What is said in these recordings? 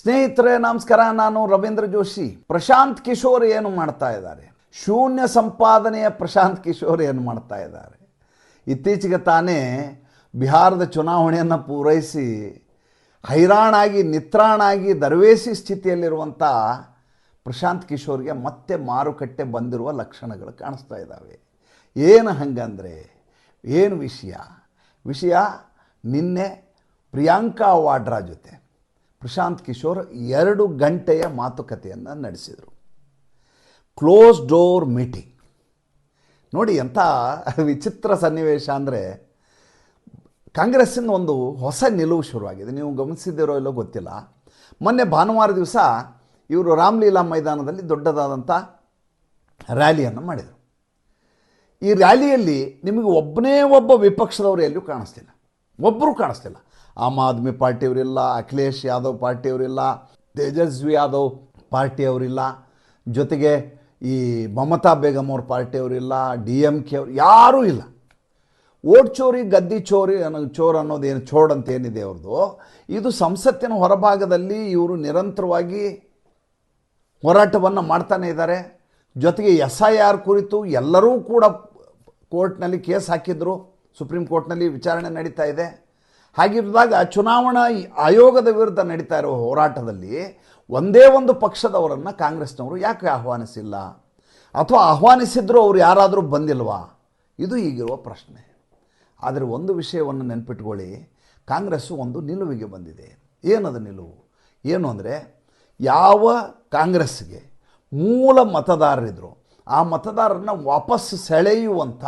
ಸ್ನೇಹಿತರೆ, ನಮಸ್ಕಾರ. ನಾನು ರವೀಂದ್ರ ಜೋಶಿ. ಪ್ರಶಾಂತ್ ಕಿಶೋರ್ ಏನು ಮಾಡ್ತಾ ಇದ್ದಾರೆ? ಶೂನ್ಯ ಸಂಪಾದನೆಯ ಪ್ರಶಾಂತ್ ಕಿಶೋರ್ ಏನು ಮಾಡ್ತಾ ಇದ್ದಾರೆ? ಇತ್ತೀಚೆಗೆ ತಾನೇ ಬಿಹಾರದ ಚುನಾವಣೆಯನ್ನು ಪೂರೈಸಿ ಹೈರಾಣಾಗಿ, ನಿತ್ರಾಣಾಗಿ, ದರ್ವೇಸಿ ಸ್ಥಿತಿಯಲ್ಲಿರುವಂಥ ಪ್ರಶಾಂತ್ ಕಿಶೋರ್ಗೆ ಮತ್ತೆ ಮಾರುಕಟ್ಟೆ ಬಂದಿರುವ ಲಕ್ಷಣಗಳು ಕಾಣಿಸ್ತಾ ಇದ್ದಾವೆ. ಏನು ಹಂಗಂದರೆ, ಏನು ವಿಷಯ? ವಿಷಯ ನಿನ್ನೆ ಪ್ರಿಯಾಂಕಾ ವಾಡ್ರಾ ಜೊತೆ. ಪ್ರಶಾಂತ್ ಕಿಶೋರ್ ಎರಡು ಗಂಟೆಯ ಮಾತುಕತೆಯನ್ನು ನಡೆಸಿದರು. ಕ್ಲೋಸ್ ಡೋರ್ ಮೀಟಿಂಗ್ ನೋಡಿ ಎಂಥ ವಿಚಿತ್ರ ಸನ್ನಿವೇಶ ಅಂದರೆ ಕಾಂಗ್ರೆಸ್ಸಿನ ಒಂದು ಹೊಸ ನಿಲುವು ಶುರುವಾಗಿದೆ. ನೀವು ಗಮನಿಸಿದ್ದೀರೋ ಇಲ್ಲೋ ಗೊತ್ತಿಲ್ಲ. ಮೊನ್ನೆ ಭಾನುವಾರ ದಿವಸ ಇವರು ರಾಮಲೀಲಾ ಮೈದಾನದಲ್ಲಿ ದೊಡ್ಡದಾದಂಥ ರ್ಯಾಲಿಯನ್ನು ಮಾಡಿದರು. ಈ ರ್ಯಾಲಿಯಲ್ಲಿ ನಿಮಗೆ ಒಬ್ಬನೇ ಒಬ್ಬ ವಿಪಕ್ಷದವರು ಎಲ್ಲೂ ಕಾಣಿಸ್ತಿಲ್ಲ. ಒಬ್ಬರು ಕಾಣಿಸ್ತಿಲ್ಲ. ಆಮ್ ಆದ್ಮಿ ಪಾರ್ಟಿಯವರಿಲ್ಲ, ಅಖಿಲೇಶ್ ಯಾದವ್ ಪಾರ್ಟಿಯವರಿಲ್ಲ, ತೇಜಸ್ವಿ ಯಾದವ್ ಪಾರ್ಟಿಯವರಿಲ್ಲ. ಜೊತೆಗೆ ಈ ಮಮತಾ ಬೇಗಮ್ ಅವ್ರ ಪಾರ್ಟಿಯವರಿಲ್ಲ, ಡಿ ಎಂ ಕೆ ಅವ್ರು ಯಾರೂ ಇಲ್ಲ. ಓಟ್ ಚೋರಿ, ಗದ್ದಿ ಚೋರಿ ಅನ್ನೋ ಚೋರ್ ಏನು ಚೋಡ್ ಅಂತ ಏನಿದೆ ಅವ್ರದ್ದು ಇದು ಸಂಸತ್ತಿನ ಹೊರಭಾಗದಲ್ಲಿ ಇವರು ನಿರಂತರವಾಗಿ ಹೋರಾಟವನ್ನು ಮಾಡ್ತಾನೆ ಇದ್ದಾರೆ ಜೊತೆಗೆ ಎಸ್ ಐ ಆರ್ ಕುರಿತು ಎಲ್ಲರೂ ಕೂಡ ಕೋರ್ಟ್ನಲ್ಲಿ ಕೇಸ್ ಹಾಕಿದ್ರು. ಸುಪ್ರೀಂ ಕೋರ್ಟ್ನಲ್ಲಿ ವಿಚಾರಣೆ ನಡೀತಾ ಇದೆ. ಹಾಗಿರುವಾಗ ಚುನಾವಣಾ ಆಯೋಗದ ವಿರುದ್ಧ ನಡೀತಾ ಇರುವ ಹೋರಾಟದಲ್ಲಿ ಒಂದೇ ಒಂದು ಪಕ್ಷದವರನ್ನು ಕಾಂಗ್ರೆಸ್ನವರು ಯಾಕೆ ಆಹ್ವಾನಿಸಿಲ್ಲ? ಅಥವಾ ಆಹ್ವಾನಿಸಿದ್ರು ಅವರು ಯಾರಾದರೂ ಬಂದಿಲ್ವಾ? ಇದು ಈಗಿರುವ ಪ್ರಶ್ನೆ. ಆದರೆ ಒಂದು ವಿಷಯವನ್ನು ನೆನ್ಪಿಟ್ಕೊಳ್ಳಿ. ಕಾಂಗ್ರೆಸ್ಸು ಒಂದು ನಿಲುವಿಗೆ ಬಂದಿದೆ. ಏನದು ನಿಲುವು? ಏನು ಅಂದರೆ ಯಾವ ಕಾಂಗ್ರೆಸ್ಗೆ ಮೂಲ ಮತದಾರರಿದ್ದರು ಆ ಮತದಾರರನ್ನ ವಾಪಸ್ ಸೆಳೆಯುವಂಥ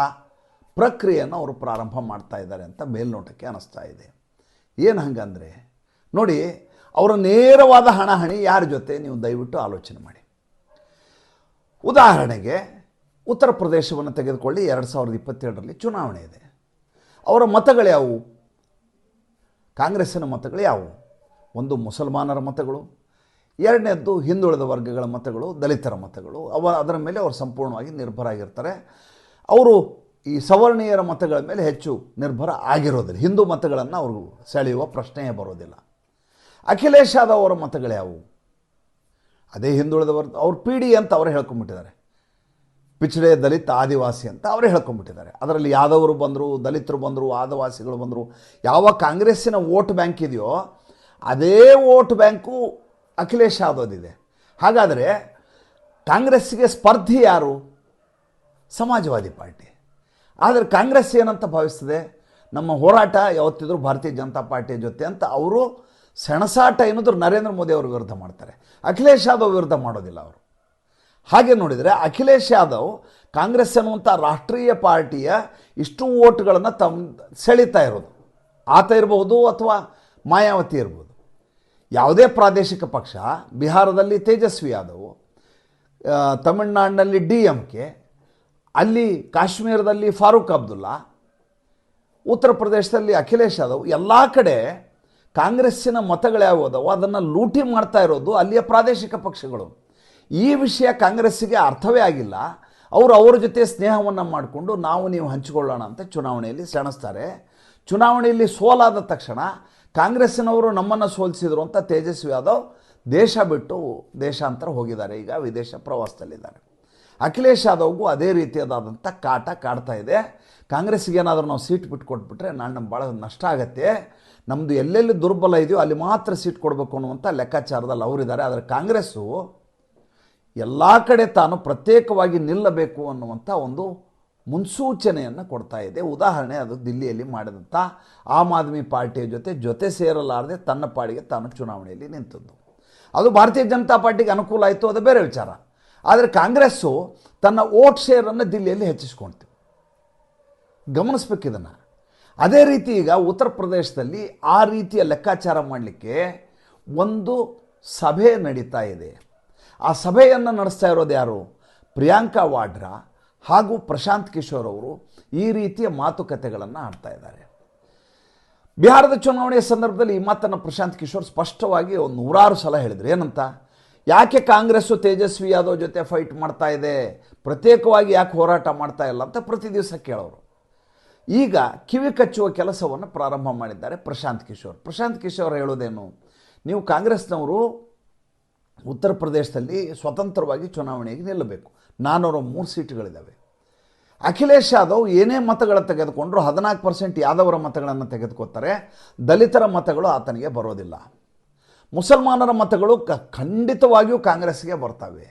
ಪ್ರಕ್ರಿಯೆಯನ್ನು ಅವರು ಪ್ರಾರಂಭ ಮಾಡ್ತಾ ಇದ್ದಾರೆ ಅಂತ ಮೇಲ್ನೋಟಕ್ಕೆ ಅನ್ನಿಸ್ತಾ ಇದೆ. ಏನು ಹಂಗಂದರೆ, ನೋಡಿ, ಅವರ ನೇರವಾದ ಹಣಹಣಿ ಯಾರ ಜೊತೆ ನೀವು ದಯವಿಟ್ಟು ಆಲೋಚನೆ ಮಾಡಿ. ಉದಾಹರಣೆಗೆ, ಉತ್ತರ ಪ್ರದೇಶವನ್ನು ತೆಗೆದುಕೊಳ್ಳಿ, ಎರಡು ಸಾವಿರದ ಇಪ್ಪತ್ತೆರಡರಲ್ಲಿ ಚುನಾವಣೆ ಇದೆ. ಅವರ ಮತಗಳು ಯಾವುವು? ಕಾಂಗ್ರೆಸ್ಸಿನ ಮತಗಳು ಯಾವುವು? ಒಂದು ಮುಸಲ್ಮಾನರ ಮತಗಳು, ಎರಡನೇದ್ದು ಹಿಂದುಳಿದ ವರ್ಗಗಳ ಮತಗಳು, ದಲಿತರ ಮತಗಳು, ಅವ ಅದರ ಮೇಲೆ ಅವರು ಸಂಪೂರ್ಣವಾಗಿ ನಿರ್ಭರ ಆಗಿರ್ತಾರೆ. ಅವರು ಈ ಸವರ್ಣೀಯರ ಮತಗಳ ಮೇಲೆ ಹೆಚ್ಚು ನಿರ್ಭರ ಆಗಿರೋದಿಲ್ಲ. ಹಿಂದೂ ಮತಗಳನ್ನು ಅವರು ಸೆಳೆಯುವ ಪ್ರಶ್ನೆಯೇ ಬರೋದಿಲ್ಲ. ಅಖಿಲೇಶ್ ಯಾದವ್ ಅವರ ಮತಗಳು ಯಾವುವು? ಅದೇ ಹಿಂದುಳಿದವರು ಅವ್ರು ಪಿ ಡಿ ಅಂತ ಅವರೇ ಹೇಳ್ಕೊಂಬಿಟ್ಟಿದ್ದಾರೆ. ಪಿಚಡೆ ದಲಿತ ಆದಿವಾಸಿ ಅಂತ ಅವರೇ ಹೇಳ್ಕೊಂಬಿಟ್ಟಿದ್ದಾರೆ. ಅದರಲ್ಲಿ ಯಾದವರು ಬಂದರು, ದಲಿತರು ಬಂದರು, ಆದಿವಾಸಿಗಳು ಬಂದರು, ಯಾವ ಕಾಂಗ್ರೆಸ್ಸಿನ ವೋಟ್ ಬ್ಯಾಂಕ್ ಇದೆಯೋ ಅದೇ ವೋಟ್ ಬ್ಯಾಂಕು ಅಖಿಲೇಶ್ ಯಾದವ್ದಿದೆ. ಹಾಗಾದರೆ ಕಾಂಗ್ರೆಸ್ಸಿಗೆ ಸ್ಪರ್ಧಿ ಯಾರು? ಸಮಾಜವಾದಿ ಪಾರ್ಟಿ. ಆದರೆ ಕಾಂಗ್ರೆಸ್ ಏನಂತ ಭಾವಿಸ್ತದೆ? ನಮ್ಮ ಹೋರಾಟ ಯಾವತ್ತಿದ್ರೂ ಭಾರತೀಯ ಜನತಾ ಪಾರ್ಟಿಯ ಜೊತೆ ಅಂತ ಅವರು ಸೆಣಸಾಟ ಏನಿದ್ರು ನರೇಂದ್ರ ಮೋದಿ ಅವ್ರ ವಿರುದ್ಧ ಮಾಡ್ತಾರೆ. ಅಖಿಲೇಶ್ ಯಾದವ್ ವಿರುದ್ಧ ಮಾಡೋದಿಲ್ಲ ಅವರು. ಹಾಗೆ ನೋಡಿದರೆ ಅಖಿಲೇಶ್ ಯಾದವ್ ಕಾಂಗ್ರೆಸ್ ಅನ್ನುವಂಥ ರಾಷ್ಟ್ರೀಯ ಪಾರ್ಟಿಯ ಇಷ್ಟು ಓಟ್ಗಳನ್ನು ತಮ್ಮ ಸೆಳೀತಾ ಇರೋದು. ಆತ ಇರಬಹುದು ಅಥವಾ ಮಾಯಾವತಿ ಇರ್ಬೋದು. ಯಾವುದೇ ಪ್ರಾದೇಶಿಕ ಪಕ್ಷ, ಬಿಹಾರದಲ್ಲಿ ತೇಜಸ್ವಿ ಯಾದವ್ ತಮಿಳುನಾಡಿನಲ್ಲಿ ಡಿ ಎಂ ಕೆ ಅಲ್ಲಿ ಕಾಶ್ಮೀರದಲ್ಲಿ ಫಾರೂಕ್ ಅಬ್ದುಲ್ಲಾ, ಉತ್ತರ ಪ್ರದೇಶದಲ್ಲಿ ಅಖಿಲೇಶ್ ಯಾದವ್, ಎಲ್ಲ ಕಡೆ ಕಾಂಗ್ರೆಸ್ಸಿನ ಮತಗಳು ಯಾವುದವೋ ಅದನ್ನು ಲೂಟಿ ಮಾಡ್ತಾ ಇರೋದು ಅಲ್ಲಿಯ ಪ್ರಾದೇಶಿಕ ಪಕ್ಷಗಳು. ಈ ವಿಷಯ ಕಾಂಗ್ರೆಸ್ಸಿಗೆ ಅರ್ಥವೇ ಆಗಿಲ್ಲ. ಅವರು ಅವರ ಜೊತೆ ಸ್ನೇಹವನ್ನು ಮಾಡಿಕೊಂಡು ನಾವು ನೀವು ಹಂಚಿಕೊಳ್ಳೋಣ ಅಂತ ಚುನಾವಣೆಯಲ್ಲಿ ಸೆಣಸ್ತಾರೆ. ಚುನಾವಣೆಯಲ್ಲಿ ಸೋಲಾದ ತಕ್ಷಣ ಕಾಂಗ್ರೆಸ್ಸಿನವರು ನಮ್ಮನ್ನು ಸೋಲಿಸಿದ್ರು ಅಂತ ತೇಜಸ್ವಿ ಯಾದವ್ ದೇಶ ಬಿಟ್ಟು ದೇಶಾಂತರ ಹೋಗಿದ್ದಾರೆ, ಈಗ ವಿದೇಶ ಪ್ರವಾಸದಲ್ಲಿದ್ದಾರೆ. ಅಖಿಲೇಶ್ ಯಾದವ್ಗೂ ಅದೇ ರೀತಿಯಾದಂಥ ಕಾಟ ಕಾಡ್ತಾ ಇದೆ. ಕಾಂಗ್ರೆಸ್ಗೆ ಏನಾದರೂ ನಾವು ಸೀಟ್ ಬಿಟ್ಟು ಕೊಟ್ಬಿಟ್ರೆ ನಾನು ಭಾಳ ನಷ್ಟ ಆಗತ್ತೆ. ನಮ್ಮದು ಎಲ್ಲೆಲ್ಲಿ ದುರ್ಬಲ ಇದೆಯೋ ಅಲ್ಲಿ ಮಾತ್ರ ಸೀಟ್ ಕೊಡಬೇಕು ಅನ್ನುವಂಥ ಲೆಕ್ಕಾಚಾರದಲ್ಲಿ ಅವರಿದ್ದಾರೆ ಆದರೆ ಕಾಂಗ್ರೆಸ್ಸು ಎಲ್ಲ ಕಡೆ ತಾನು ಪ್ರತ್ಯೇಕವಾಗಿ ನಿಲ್ಲಬೇಕು ಅನ್ನುವಂಥ ಒಂದು ಮುನ್ಸೂಚನೆಯನ್ನು ಕೊಡ್ತಾ ಇದೆ. ಉದಾಹರಣೆ ಅದು ದಿಲ್ಲಿಯಲ್ಲಿ ಮಾಡಿದಂಥ ಆಮ್ ಆದ್ಮಿ ಪಾರ್ಟಿಯ ಜೊತೆ ಜೊತೆ ಸೇರಲಾರದೆ ತನ್ನ ಪಾಡಿಗೆ ತಾನು ಚುನಾವಣೆಯಲ್ಲಿ ನಿಂತದ್ದು. ಅದು ಭಾರತೀಯ ಜನತಾ ಪಾರ್ಟಿಗೆ ಅನುಕೂಲ ಆಯಿತು, ಅದು ಬೇರೆ ವಿಚಾರ. ಆದರೆ ಕಾಂಗ್ರೆಸ್ಸು ತನ್ನ ಓಟ್ ಶೇರನ್ನು ದಿಲ್ಲಿಯಲ್ಲಿ ಹೆಚ್ಚಿಸ್ಕೊಳ್ತೀವಿ ಗಮನಿಸ್ಬೇಕು ಇದನ್ನು. ಅದೇ ರೀತಿ ಈಗ ಉತ್ತರ ಪ್ರದೇಶದಲ್ಲಿ ಆ ರೀತಿಯ ಲೆಕ್ಕಾಚಾರ ಮಾಡಲಿಕ್ಕೆ ಒಂದು ಸಭೆ ನಡೀತಾ ಇದೆ. ಆ ಸಭೆಯನ್ನು ನಡೆಸ್ತಾ ಇರೋದು ಯಾರು? ಪ್ರಿಯಾಂಕಾ ವಾಡ್ರಾ ಹಾಗೂ ಪ್ರಶಾಂತ್ ಕಿಶೋರ್ ಅವರು ಈ ರೀತಿಯ ಮಾತುಕತೆಗಳನ್ನು ಆಡ್ತಾ ಇದ್ದಾರೆ. ಬಿಹಾರದ ಚುನಾವಣೆಯ ಸಂದರ್ಭದಲ್ಲಿ ಈ ಮಾತನ್ನು ಪ್ರಶಾಂತ್ ಕಿಶೋರ್ ಸ್ಪಷ್ಟವಾಗಿ ಒಂದು ನೂರಾರು ಸಲ ಹೇಳಿದರು. ಏನಂತ? ಯಾಕೆ ಕಾಂಗ್ರೆಸ್ಸು ತೇಜಸ್ವಿ ಯಾದವ್ ಜೊತೆ ಫೈಟ್ ಮಾಡ್ತಾ ಇದೆ? ಪ್ರತ್ಯೇಕವಾಗಿ ಯಾಕೆ ಹೋರಾಟ ಮಾಡ್ತಾ ಇಲ್ಲ ಅಂತ ಪ್ರತಿ ದಿವಸ ಕೇಳೋರು. ಈಗ ಕಿವಿ ಕಚ್ಚುವ ಕೆಲಸವನ್ನು ಪ್ರಾರಂಭ ಮಾಡಿದ್ದಾರೆ ಪ್ರಶಾಂತ್ ಕಿಶೋರ್. ಪ್ರಶಾಂತ್ ಕಿಶೋರ್ ಹೇಳೋದೇನು? ನೀವು ಕಾಂಗ್ರೆಸ್ನವರು ಉತ್ತರ ಪ್ರದೇಶದಲ್ಲಿ ಸ್ವತಂತ್ರವಾಗಿ ಚುನಾವಣೆಗೆ ನಿಲ್ಲಬೇಕು. ನಾನ್ನೂರ ಮೂರು ಸೀಟುಗಳಿದ್ದಾವೆ ಅಖಿಲೇಶ್ ಯಾದವ್ ಏನೇ ಮತಗಳ ತೆಗೆದುಕೊಂಡ್ರು ಹದಿನಾಲ್ಕು ಪರ್ಸೆಂಟ್ ಯಾದವರ ಮತಗಳನ್ನು ತೆಗೆದುಕೊತಾರೆ ದಲಿತರ ಮತಗಳು ಆತನಿಗೆ ಬರೋದಿಲ್ಲ. ಮುಸಲ್ಮಾನರ ಮತಗಳು ಕ ಖಂಡಿತವಾಗಿಯೂ ಕಾಂಗ್ರೆಸ್ಗೆ ಬರ್ತವೆ.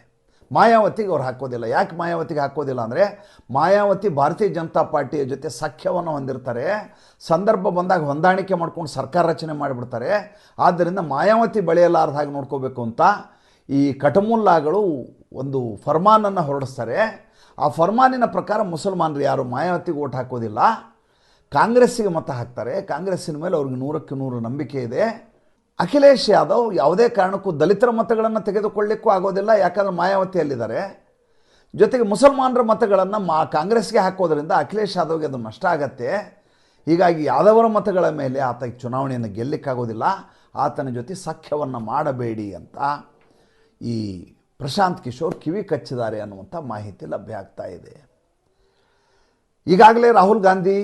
ಮಾಯಾವತಿಗೆ ಅವ್ರು ಹಾಕೋದಿಲ್ಲ. ಯಾಕೆ ಮಾಯಾವತಿಗೆ ಹಾಕೋದಿಲ್ಲ ಅಂದರೆ ಮಾಯಾವತಿ ಭಾರತೀಯ ಜನತಾ ಪಾರ್ಟಿಯ ಜೊತೆ ಸಖ್ಯವನ್ನು ಹೊಂದಿರ್ತಾರೆ. ಸಂದರ್ಭ ಬಂದಾಗ ಹೊಂದಾಣಿಕೆ ಮಾಡ್ಕೊಂಡು ಸರ್ಕಾರ ರಚನೆ ಮಾಡಿಬಿಡ್ತಾರೆ. ಆದ್ದರಿಂದ ಮಾಯಾವತಿ ಬೆಳೆಯಲಾರ್ದ ಹಾಗೆ ನೋಡ್ಕೋಬೇಕು ಅಂತ ಈ ಕಟಮುಲ್ಲಾಗಳು ಒಂದು ಫರ್ಮಾನನ್ನು ಹೊರಡಿಸ್ತಾರೆ. ಆ ಫರ್ಮಾನಿನ ಪ್ರಕಾರ ಮುಸಲ್ಮಾನರು ಯಾರು ಮಾಯಾವತಿಗೆ ಓಟ್ ಹಾಕೋದಿಲ್ಲ. ಕಾಂಗ್ರೆಸ್ಸಿಗೆ ಮತ ಹಾಕ್ತಾರೆ. ಕಾಂಗ್ರೆಸ್ಸಿನ ಮೇಲೆ ಅವ್ರಿಗೆ ನೂರಕ್ಕೆ ನೂರು ನಂಬಿಕೆ ಇದೆ. ಅಖಿಲೇಶ್ ಯಾದವ್ ಯಾವುದೇ ಕಾರಣಕ್ಕೂ ದಲಿತರ ಮತಗಳನ್ನು ತೆಗೆದುಕೊಳ್ಳಿಕ್ಕೂ ಆಗೋದಿಲ್ಲ, ಯಾಕಂದ್ರೆ ಮಾಯಾವತಿಯಲ್ಲಿದ್ದಾರೆ. ಜೊತೆಗೆ ಮುಸಲ್ಮಾನರ ಮತಗಳನ್ನು ಮಾ, ಕಾಂಗ್ರೆಸ್ಗೆ ಹಾಕೋದ್ರಿಂದ ಅಖಿಲೇಶ್ ಯಾದವ್ಗೆ ಅದು ನಷ್ಟ ಆಗತ್ತೆ. ಹೀಗಾಗಿ ಯಾದವರ ಮತಗಳ ಮೇಲೆ ಆತ ಚುನಾವಣೆಯನ್ನು ಗೆಲ್ಲಕ್ಕಾಗೋದಿಲ್ಲ. ಆತನ ಜೊತೆ ಸಖ್ಯವನ್ನು ಮಾಡಬೇಡಿ ಅಂತ ಈ ಪ್ರಶಾಂತ್ ಕಿಶೋರ್ ಕಿವಿ ಕಚ್ಚಿದ್ದಾರೆ ಅನ್ನುವಂಥ ಮಾಹಿತಿ ಲಭ್ಯ ಆಗ್ತಾ ಇದೆ. ಈಗಾಗಲೇ ರಾಹುಲ್ ಗಾಂಧಿ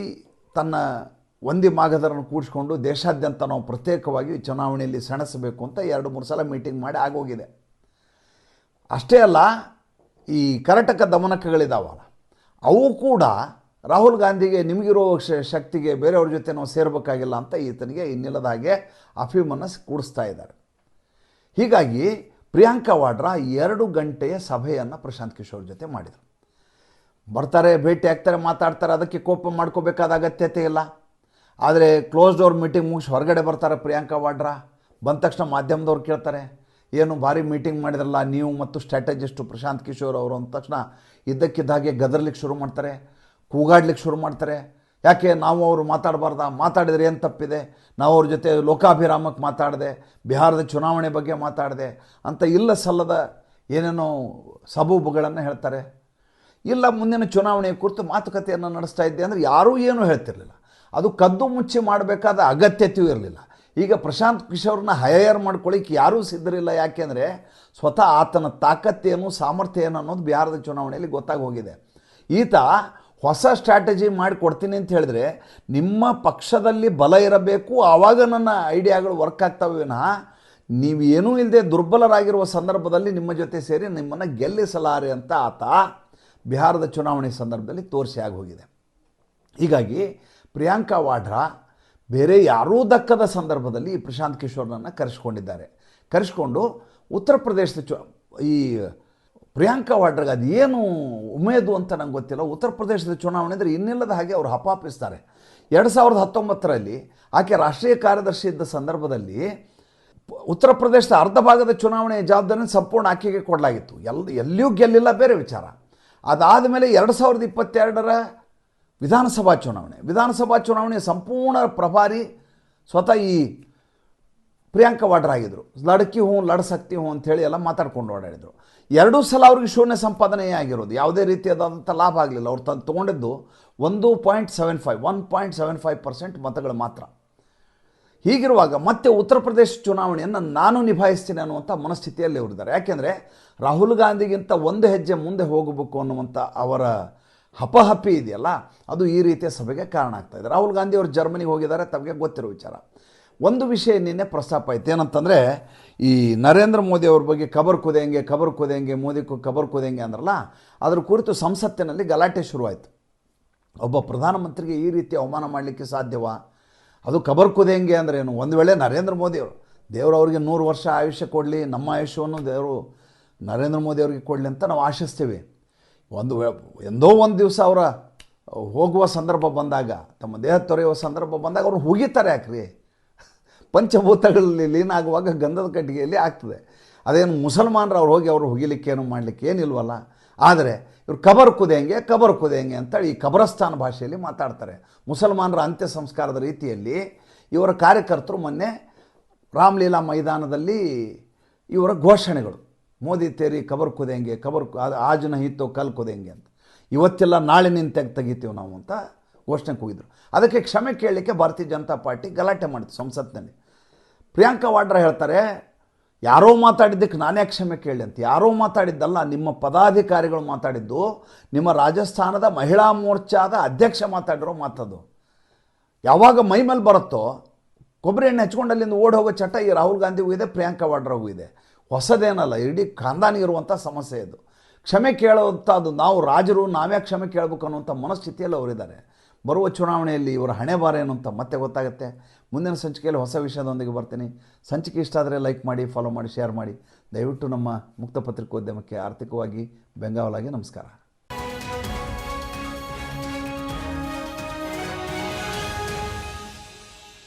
ತನ್ನ ಒಂದಿ ಮಾಗದರನ್ನು ಕೂಡಿಸ್ಕೊಂಡು ದೇಶಾದ್ಯಂತ ನಾವು ಪ್ರತ್ಯೇಕವಾಗಿ ಚುನಾವಣೆಯಲ್ಲಿ ಸೆಣಸಬೇಕು ಅಂತ ಎರಡು, ಮೂರು ಸಲ ಮೀಟಿಂಗ್ ಮಾಡಿ ಆಗೋಗಿದೆ. ಅಷ್ಟೇ ಅಲ್ಲ, ಈ ಕರ್ನಾಟಕ ದಮನಕಗಳಿದಾವಲ್ಲ, ಅವು ಕೂಡ ರಾಹುಲ್ ಗಾಂಧಿಗೆ ನಿಮಗಿರೋ ಶಕ್ತಿಗೆ ಬೇರೆಯವ್ರ ಜೊತೆ ನಾವು ಸೇರಬೇಕಾಗಿಲ್ಲ ಅಂತ ಈತನಿಗೆ ಇನ್ನಿಲ್ಲದ ಹಾಗೆ ಅಫೀಮನ್ನು ಕೂಡಿಸ್ತಾ ಇದ್ದಾರೆ. ಹೀಗಾಗಿ ಪ್ರಿಯಾಂಕಾ ವಾಡ್ರಾ ಎರಡು ಗಂಟೆಯ ಸಭೆಯನ್ನು ಪ್ರಶಾಂತ್ ಕಿಶೋರ್ ಜೊತೆ ಮಾಡಿದರು. ಬರ್ತಾರೆ, ಭೇಟಿ ಆಗ್ತಾರೆ, ಮಾತಾಡ್ತಾರೆ, ಅದಕ್ಕೆ ಕೋಪ ಮಾಡ್ಕೋಬೇಕಾದ ಅಗತ್ಯತೆ ಇಲ್ಲ. ಆದರೆ ಕ್ಲೋಸ್ ಡೋರ್ ಮೀಟಿಂಗ್ ಮುಗಿಸಿ ಹೊರಗಡೆ ಬರ್ತಾರೆ ಪ್ರಿಯಾಂಕಾ ವಾಡ್ರಾ. ಬಂದ ತಕ್ಷಣ ಮಾಧ್ಯಮದವ್ರು ಕೇಳ್ತಾರೆ, ಏನು ಭಾರಿ ಮೀಟಿಂಗ್ ಮಾಡಿದ್ರಲ್ಲ ನೀವು ಮತ್ತು ಸ್ಟ್ರಾಟಜಿಸ್ಟು ಪ್ರಶಾಂತ್ ಕಿಶೋರ್ ಅವರು? ಅಂದ ತಕ್ಷಣ ಇದ್ದಕ್ಕಿದ್ದ ಹಾಗೆ ಗದರ್ಲಿಕ್ಕೆ ಶುರು ಮಾಡ್ತಾರೆ, ಕೂಗಾಡ್ಲಿಕ್ಕೆ ಶುರು ಮಾಡ್ತಾರೆ. ಯಾಕೆ, ನಾವು ಅವರು ಮಾತಾಡಬಾರ್ದ? ಮಾತಾಡಿದ್ರೆ ಏನು ತಪ್ಪಿದೆ? ನಾವು ಅವ್ರ ಜೊತೆ ಲೋಕಾಭಿರಾಮಕ್ಕೆ ಮಾತಾಡಿದೆ, ಬಿಹಾರದ ಚುನಾವಣೆ ಬಗ್ಗೆ ಮಾತಾಡಿದೆ ಅಂತ ಇಲ್ಲ ಸಲ್ಲದ ಏನೇನೋ ಸಬೂಬುಗಳನ್ನು ಹೇಳ್ತಾರೆ. ಇಲ್ಲ, ಮುಂದಿನ ಚುನಾವಣೆ ಕುರಿತು ಮಾತುಕತೆಯನ್ನು ನಡೆಸ್ತಾ ಇದ್ದೆ ಅಂದರೆ ಯಾರೂ ಏನೂ ಹೇಳ್ತಿರ್ಲಿಲ್ಲ. ಅದು ಕದ್ದು ಮುಚ್ಚಿ ಮಾಡಬೇಕಾದ ಅಗತ್ಯತೆಯೂ ಇರಲಿಲ್ಲ. ಈಗ ಪ್ರಶಾಂತ್ ಕಿಶೋರ್ನ ಹೈಯರ್ ಮಾಡ್ಕೊಳ್ಳಿಕ್ಕೆ ಯಾರೂ ಸಿದ್ಧರಿಲ್ಲ. ಯಾಕೆಂದರೆ ಸ್ವತಃ ಆತನ ತಾಕತ್ತೇನು ಸಾಮರ್ಥ್ಯ ಏನು ಅನ್ನೋದು ಬಿಹಾರದ ಚುನಾವಣೆಯಲ್ಲಿ ಗೊತ್ತಾಗಿ ಹೋಗಿದೆ ಈತ ಹೊಸ ಸ್ಟ್ರಾಟಜಿ ಮಾಡಿ ಕೊಡ್ತೀನಿ ಅಂತ ಹೇಳಿದ್ರೆ ನಿಮ್ಮ ಪಕ್ಷದಲ್ಲಿ ಬಲ ಇರಬೇಕು. ಆವಾಗ ನನ್ನ ಐಡಿಯಾಗಳು ವರ್ಕ್ ಆಗ್ತವೆ ವಿನಃ ನೀವೇನೂ ಇಲ್ಲದೆ ದುರ್ಬಲರಾಗಿರುವ ಸಂದರ್ಭದಲ್ಲಿ ನಿಮ್ಮ ಜೊತೆ ಸೇರಿ ನಿಮ್ಮನ್ನು ಗೆಲ್ಲಿಸಲಾರೆ ಅಂತ ಆತ ಬಿಹಾರದ ಚುನಾವಣೆ ಸಂದರ್ಭದಲ್ಲಿ ತೋರಿಸಿ ಆಗೋಗಿದೆ ಹೀಗಾಗಿ ಪ್ರಿಯಾಂಕಾ ವಾಡ್ರಾ ಬೇರೆ ಯಾರೂ ದಕ್ಕದ ಸಂದರ್ಭದಲ್ಲಿ ಪ್ರಶಾಂತ್ ಕಿಶೋರ್ನನ್ನು ಕರೆಸ್ಕೊಂಡಿದ್ದಾರೆ. ಕರೆಸ್ಕೊಂಡು ಉತ್ತರ ಪ್ರದೇಶದ ಚು, ಈ ಪ್ರಿಯಾಂಕಾ ವಾಡ್ರಾಗ ಅದು ಏನು ಉಮೇದು ಅಂತ ನಂಗೆ ಗೊತ್ತಿಲ್ಲ. ಉತ್ತರ ಪ್ರದೇಶದ ಚುನಾವಣೆ ಅಂದರೆ ಇನ್ನಿಲ್ಲದ ಹಾಗೆ ಅವರು ಹಪಾಪಿಸ್ತಾರೆ. ಎರಡು ಸಾವಿರದ ಹತ್ತೊಂಬತ್ತರಲ್ಲಿ ಆಕೆ ರಾಷ್ಟ್ರೀಯ ಕಾರ್ಯದರ್ಶಿ ಇದ್ದ ಸಂದರ್ಭದಲ್ಲಿ ಉತ್ತರ ಪ್ರದೇಶದ ಅರ್ಧ ಭಾಗದ ಚುನಾವಣೆಯ ಜವಾಬ್ದಾರಿ ಸಂಪೂರ್ಣ ಆಕೆಗೆ ಕೊಡಲಾಗಿತ್ತು. ಎಲ್, ಎಲ್ಲಿಯೂ ಗೆಲ್ಲಿಲ್ಲ, ಬೇರೆ ವಿಚಾರ. ಅದಾದ ಮೇಲೆ ಎರಡು ಸಾವಿರದ ಇಪ್ಪತ್ತೆರಡರ ವಿಧಾನಸಭಾ ಚುನಾವಣೆ. ವಿಧಾನಸಭಾ ಚುನಾವಣೆ ಸಂಪೂರ್ಣ ಪ್ರಭಾರಿ ಸ್ವತಃ ಈ ಪ್ರಿಯಾಂಕಾ ವಾಡ್ರಾ ಆಗಿದ್ರು. ಲಡಕಿ ಹ್ಞೂ ಲಡಸಕ್ತಿ ಹ್ಞೂ ಅಂತೇಳಿ ಎಲ್ಲ ಮಾತಾಡ್ಕೊಂಡು ಓಡಾಡಿದರು. ಎರಡೂ ಸಲ ಅವ್ರಿಗೆ ಶೂನ್ಯ ಸಂಪಾದನೆಯೇ ಆಗಿರೋದು. ಯಾವುದೇ ರೀತಿಯಾದಂಥ ಲಾಭ ಆಗಲಿಲ್ಲ. ಅವ್ರು ತಂದು ತೊಗೊಂಡಿದ್ದು ಒಂದು point seven five, one point seven five percent ಮತಗಳು ಮಾತ್ರ. ಹೀಗಿರುವಾಗ ಮತ್ತೆ ಉತ್ತರ ಪ್ರದೇಶ ಚುನಾವಣೆಯನ್ನು ನಾನು ನಿಭಾಯಿಸ್ತೀನಿ ಅನ್ನುವಂಥ ಮನಸ್ಥಿತಿಯಲ್ಲಿ ಅವರಿದ್ದಾರೆ. ಯಾಕೆಂದರೆ ರಾಹುಲ್ ಗಾಂಧಿಗಿಂತ ಒಂದು ಹೆಜ್ಜೆ ಮುಂದೆ ಹೋಗಬೇಕು ಅನ್ನುವಂಥ ಅವರ ಹಪಹಪಿ ಇದೆಯಲ್ಲ, ಅದು ಈ ರೀತಿಯ ಸಭೆಗೆ ಕಾರಣ ಆಗ್ತಾ ಇದೆ. ರಾಹುಲ್ ಗಾಂಧಿ ಅವರು ಜರ್ಮನಿಗೆ ಹೋಗಿದ್ದಾರೆ, ತಮಗೆ ಗೊತ್ತಿರೋ ವಿಚಾರ. ಒಂದು ವಿಷಯ ನಿನ್ನೆ ಪ್ರಸ್ತಾಪ ಆಯ್ತು. ಏನಂತಂದರೆ, ಈ ನರೇಂದ್ರ ಮೋದಿ ಅವ್ರ ಬಗ್ಗೆ ಖಬರ್ ಕುದೆಂಗೆ ಖಬರ್ ಕುದೆಂಗೆ ಮೋದಿ ಕು- ಖಬರ್ ಕುದೆಂಗೆ ಅಂದ್ರಲ್ಲ, ಅದ್ರ ಕುರಿತು ಸಂಸತ್ತಿನಲ್ಲಿ ಗಲಾಟೆ ಶುರುವಾಯಿತು. ಒಬ್ಬ ಪ್ರಧಾನಮಂತ್ರಿಗೆ ಈ ರೀತಿ ಅವಮಾನ ಮಾಡಲಿಕ್ಕೆ ಸಾಧ್ಯವಾ? ಅದು ಖಬರ್ ಕುದೆಂಗೆ ಅಂದರೆ ಏನು? ಒಂದು ವೇಳೆ ನರೇಂದ್ರ ಮೋದಿ ಅವರು, ದೇವರು ಅವರಿಗೆ ನೂರು ವರ್ಷ ಆಯುಷ್ಯ ಕೊಡಲಿ, ನಮ್ಮ ಆಯುಷ್ಯವನ್ನು ದೇವರು ನರೇಂದ್ರ ಮೋದಿ ಅವರಿಗೆ ಕೊಡಲಿ ಅಂತ ನಾವು ಆಶಿಸ್ತೀವಿ. ಒಂದು ಎಂದೋ ಒಂದು ದಿವಸ ಅವರ ಹೋಗುವ ಸಂದರ್ಭ ಬಂದಾಗ, ತಮ್ಮ ದೇಹ ತೊರೆಯುವ ಸಂದರ್ಭ ಬಂದಾಗ ಅವರು ಹುಗಿತಾರೆ ಯಾಕ್ರಿ? ಪಂಚಭೂತಗಳಲ್ಲಿ ಲೀನ ಆಗುವಾಗ ಗಂಧದ ಕಟ್ಟಿಗೆಯಲ್ಲಿ ಆಗ್ತದೆ. ಅದೇನು ಮುಸಲ್ಮಾನರು ಅವ್ರು ಹೋಗಿ ಅವರು ಹುಗಿಲಿಕ್ಕೆ ಏನು ಮಾಡಲಿಕ್ಕೆ ಏನಿಲ್ವಲ್ಲ? ಆದರೆ ಇವ್ರು ಕಬರ್ ಕುದೆಂಗೆ ಕಬರ್ ಕುದೆಂಗೆ ಅಂತೇಳಿ ಈ ಕಬರಸ್ಥಾನ ಭಾಷೆಯಲ್ಲಿ ಮಾತಾಡ್ತಾರೆ. ಮುಸಲ್ಮಾನರ ಅಂತ್ಯ ಸಂಸ್ಕಾರದ ರೀತಿಯಲ್ಲಿ ಇವರ ಕಾರ್ಯಕರ್ತರು ಮೊನ್ನೆ ರಾಮಲೀಲಾ ಮೈದಾನದಲ್ಲಿ ಇವರ ಘೋಷಣೆಗಳು. ಮೋದಿ ತೇರಿ ಕಬರ್ ಕುದೆಂಗೆ, ಕಬರ್ ಆಜನ ಹಿತ್ತು ಕಲ್ ಕುದೆಂಗೆ ಅಂತ. ಇವತ್ತೆಲ್ಲ ನಾಳೆ ನಿನ್ನ ತೆಗ್ ತೆಗಿತೀವಿ ನಾವು ಅಂತ ಘೋಷಣೆ ಕೂಗಿದ್ರು. ಅದಕ್ಕೆ ಕ್ಷಮೆ ಕೇಳಲಿಕ್ಕೆ ಭಾರತೀಯ ಜನತಾ ಪಾರ್ಟಿ ಗಲಾಟೆ ಮಾಡಿತು ಸಂಸತ್ನಲ್ಲಿ. ಪ್ರಿಯಾಂಕಾ ವಾಡ್ರಾ ಹೇಳ್ತಾರೆ, ಯಾರೋ ಮಾತಾಡಿದ್ದಕ್ಕೆ ನಾನೇ ಕ್ಷಮೆ ಕೇಳಿ ಅಂತ. ಯಾರೋ ಮಾತಾಡಿದ್ದಲ್ಲ, ನಿಮ್ಮ ಪದಾಧಿಕಾರಿಗಳು ಮಾತಾಡಿದ್ದು, ನಿಮ್ಮ ರಾಜಸ್ಥಾನದ ಮಹಿಳಾ ಮೋರ್ಚಾದ ಅಧ್ಯಕ್ಷ ಮಾತಾಡಿರೋ ಮಾತದು. ಯಾವಾಗ ಮೈಮೇಲೆ ಬರುತ್ತೋ, ಕೊಬ್ಬರಿ ಎಣ್ಣೆ ಹಚ್ಕೊಂಡು ಅಲ್ಲಿಂದ ಓಡ್ ಹೋಗೋ ಚಟ ಈ ರಾಹುಲ್ ಗಾಂಧಿಗೂ ಇದೆ ಪ್ರಿಯಾಂಕಾ ವಾಡ್ರಾಗೂ ಇದೆ ಹೊಸದೇನಲ್ಲ, ಇಡೀ ಖಾನ್ದಾನಿಗಿರುವಂಥ ಸಮಸ್ಯೆ ಇದು. ಕ್ಷಮೆ ಕೇಳುವಂಥದ್ದು ನಾವು ರಾಜರು ನಾವೇ ಕ್ಷಮೆ ಕೇಳಬೇಕು ಅನ್ನುವಂಥ ಮನಸ್ಥಿತಿಯಲ್ಲಿ ಅವರಿದ್ದಾರೆ. ಬರುವ ಚುನಾವಣೆಯಲ್ಲಿ ಇವರ ಹಣೆ ಬಾರ ಏನು ಅಂತ ಮತ್ತೆ ಗೊತ್ತಾಗುತ್ತೆ. ಮುಂದಿನ ಸಂಚಿಕೆಯಲ್ಲಿ ಹೊಸ ವಿಷಯದೊಂದಿಗೆ ಬರ್ತೀನಿ. ಸಂಚಿಕೆ ಇಷ್ಟ ಆದರೆ ಲೈಕ್ ಮಾಡಿ ಫಾಲೋ ಮಾಡಿ ಶೇರ್ ಮಾಡಿ. ದಯವಿಟ್ಟು ನಮ್ಮ ಮುಕ್ತ ಪತ್ರಿಕೋದ್ಯಮಕ್ಕೆ ಆರ್ಥಿಕವಾಗಿ ಬೆಂಗಾವಲಾಗಿ ನಮಸ್ಕಾರ.